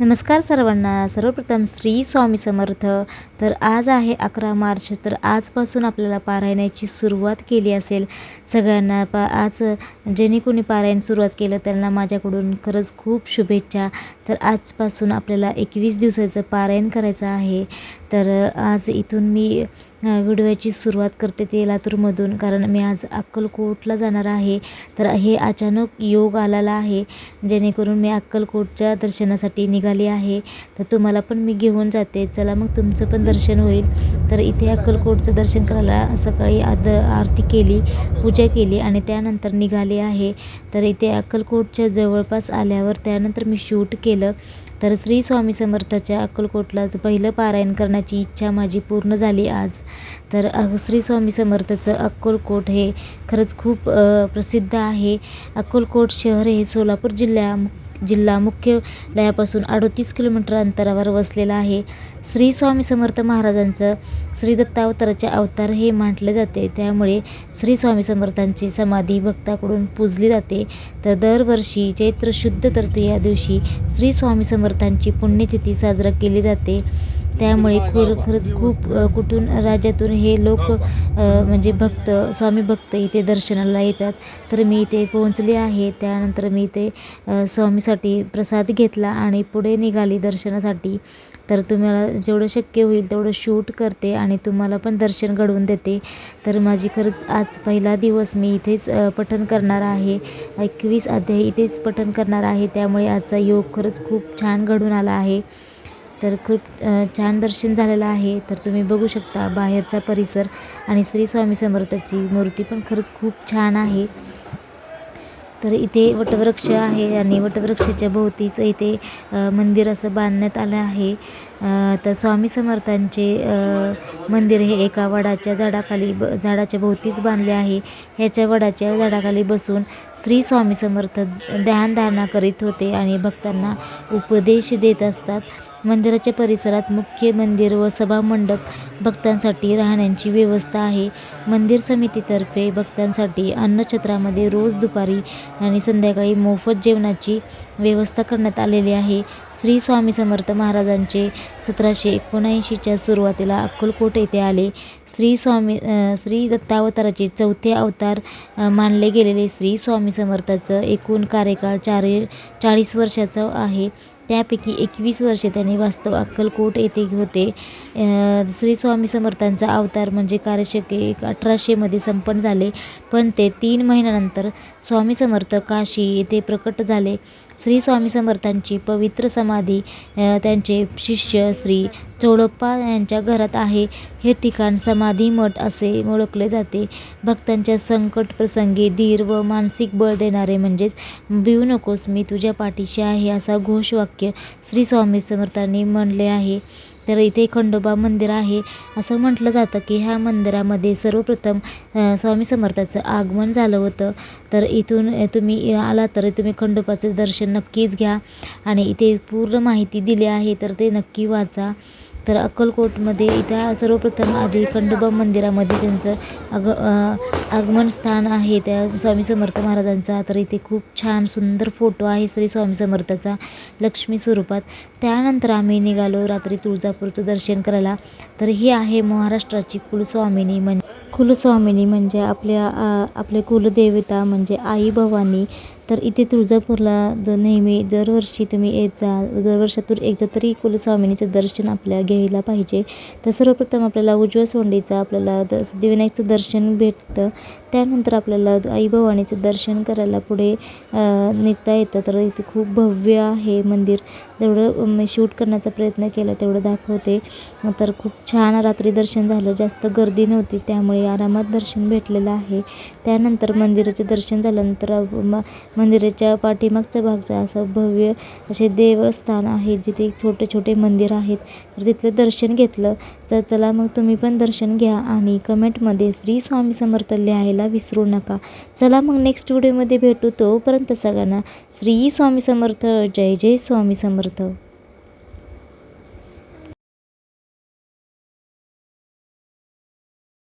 नमस्कार सर्वांना. सर्वप्रथम श्री स्वामी समर्थ. तर आज आहे अकरा मार्च तर आजपासून आपल्याला पारायणाची सुरुवात केली असेल. सगळ्यांना पा आज ज्यांनी कोणी पारायण सुरुवात केलं त्यांना माझ्याकडून खरंच खूप शुभेच्छा. तर आजपासून आपल्याला एकवीस दिवसाचं पारायण करायचं आहे. तर आज इथून मी व्हिडिओची सुरुवात करते ते लातूरमधून कारण मी आज अक्कलकोटला जाणार आहे. तर हे अचानक योग आलेला आहे. जेणेकरून मी अक्कलकोटच्या दर्शनासाठी निघाली आहे. तर तुम्हाला पण मी घेऊन जाते. चला मग तुमचं पण दर्शन होईल. तर इथे अक्कलकोटचं दर्शन करायला सकाळी आद आरती केली पूजा केली आणि त्यानंतर निघाली आहे. तर इथे अक्कलकोटच्या जवळपास आल्यावर त्यानंतर मी शूट केलं. तर श्री स्वामी समर्थाच्या अक्कलकोटलाच पहिलं पारायण करण्याची इच्छा माझी पूर्ण झाली आज. तर श्री स्वामी समर्थाचं अक्कलकोट हे खरंच खूप प्रसिद्ध आहे. अक्कलकोट शहर हे सोलापूर जिल्ह्या जिल्हा मुख्यालयापासून अडतीस किलोमीटर अंतरावर वसलेला आहे. श्री स्वामी समर्थ महाराजांचं श्री दत्तावताराचे अवतार हे मांडले जाते. त्यामुळे श्री स्वामी समर्थांची समाधी भक्ताकडून पूजली जाते. तर दरवर्षी चैत्र शुद्ध तृतीया दिवशी श्री स्वामी समर्थांची पुण्यतिथी साजरा केली जाते. त्यामुळे खरोखरच खूप कुठून राज्यातून हे लोक म्हणजे भक्त स्वामी भक्त इथे दर्शनाला येतात. तर मी इथे पोहोचले आहे. त्यानंतर मी इथे स्वामीसाठी प्रसाद घेतला आणि पुढे निघाली दर्शनासाठी. तर तुम्हाला जेवढं शक्य होईल तेवढं शूट करते आणि तुम्हाला पण दर्शन घडवून देते. तर माझी खरंच आज पहिला दिवस मी इथेच पठन पठण करणार आहे. एकवीस अध्याय इथेच पठण करणार आहे. त्यामुळे आजचा योग खरंच खूप छान घडून आला आहे. तर खूप छान दर्शन झालेलं आहे. तर तुम्ही बघू शकता बाहेरचा परिसर आणि श्री स्वामी समर्थाची मूर्ती पण खरंच खूप छान आहे. तर इथे वटवृक्ष आहे आणि वटवृक्षाच्या भोवतीच इथे मंदिर असं बांधण्यात आलं आहे. तर स्वामी समर्थांचे मंदिर हे एका वडाच्या झाडाखाली ब झाडाच्या भोवतीच बांधले आहे. ह्याच्या वडाच्या झाडाखाली बसून श्री स्वामी समर्थ ध्यानधारणा करीत होते आणि भक्तांना उपदेश देत असतात. मंदिराच्या परिसरात मुख्य मंदिर व सभामंडप भक्तांसाठी राहण्याची व्यवस्था आहे. मंदिर समितीतर्फे भक्तांसाठी अन्नछत्रामध्ये रोज दुपारी आणि संध्याकाळी मोफत जेवणाची व्यवस्था करण्यात आलेली आहे. श्री स्वामी समर्थ महाराजांचे सतराशे एकोणऐंशीच्या सुरुवातीला अक्कलकोट येथे आले. श्री स्वामी श्री दत्तावताराचे चौथे अवतार मानले गेलेले श्री स्वामी समर्थाचं एकूण कार्यकाळ चार चाळीस वर्षाचं आहे. त्यापैकी एकवीस वर्षे त्यांनी वास्तव अक्कलकोट येथे होते. श्री स्वामी समर्थांचा अवतार म्हणजे कार्यशके एक अठराशेमध्ये संपन्न झाले. पण ते तीन महिन्यानंतर स्वामी समर्थ काशी येथे प्रकट झाले. श्री स्वामी समर्थांची पवित्र समाधी त्यांचे शिष्य श्री चोळप्पा यांच्या घरात आहे हे ठिकाण समाधी मठ असे ओळखले जाते भक्तांच्या संकट प्रसंगी धीर व मानसिक बळ देणारे म्हणजेच भिवू नकोस मी तुझ्या पाठीशी आहे असा घोषवाक्य श्री स्वामी समर्थांनी म्हणले आहे तर इथे खंडोबा मंदिर आहे. असं म्हटलं जातं की ह्या मंदिरामध्ये सर्वप्रथम स्वामी समर्थाचं आगमन झालं होतं. तर इथून तुम्ही आला तर तुम्ही खंडोबाचं दर्शन नक्कीच घ्या. आणि इथे पूर्ण माहिती दिली आहे तर ते नक्की वाचा. तर अक्कलकोटमध्ये इथं सर्वप्रथम आधी खंडोबा मंदिरामध्ये त्यांचं अग आगमन स्थान आहे. त्या स्वामी समर्थ महाराजांचा तर इथे खूप छान सुंदर फोटो आहे श्री स्वामी समर्थाचा लक्ष्मी स्वरूपात. त्यानंतर आम्ही निघालो रात्री तुळजापूरचं दर्शन करायला. तर ही आहे महाराष्ट्राची कुलस्वामिनी म्हणजे कुलस्वामिनी म्हणजे आपल्या आपले कुलदेवता म्हणजे आई भवानी तर इथे तुळजापूरला जर नेहमी दरवर्षी तुम्ही येत जा दरवर्षातून एकदा तरी कुलस्वामिनीचं दर्शन आपल्या घ्यायला पाहिजे. तर सर्वप्रथम आपल्याला उजव्या सोंडीचं आपल्याला द सिद्धिविनायकचं दर्शन भेटतं. त्यानंतर आपल्याला आई भवानीचं दर्शन करायला पुढे निघता येतं. तर इथे खूप भव्य आहे मंदिर. तेवढं मी शूट करण्याचा प्रयत्न केला तेवढं दाखवते. तर खूप छान रात्री दर्शन झालं. जास्त गर्दी नव्हती त्यामुळे आरामात दर्शन भेटलेलं आहे. त्यानंतर मंदिराचं दर्शन झाल्यानंतर मंदिराच्या पाठीमागचा भागचा असं भव्य असे देवस्थान आहे जिथे छोटे छोटे मंदिर आहेत. तर तिथलं दर्शन घेतलं तर चला मग तुम्ही पण दर्शन घ्या आणि कमेंटमध्ये श्री स्वामी समर्थ लिहायला विसरू नका. चला मग नेक्स्ट व्हिडिओमध्ये भेटू तोपर्यंत सगळ्यांना श्री स्वामी समर्थ जय जय स्वामी समर्थ.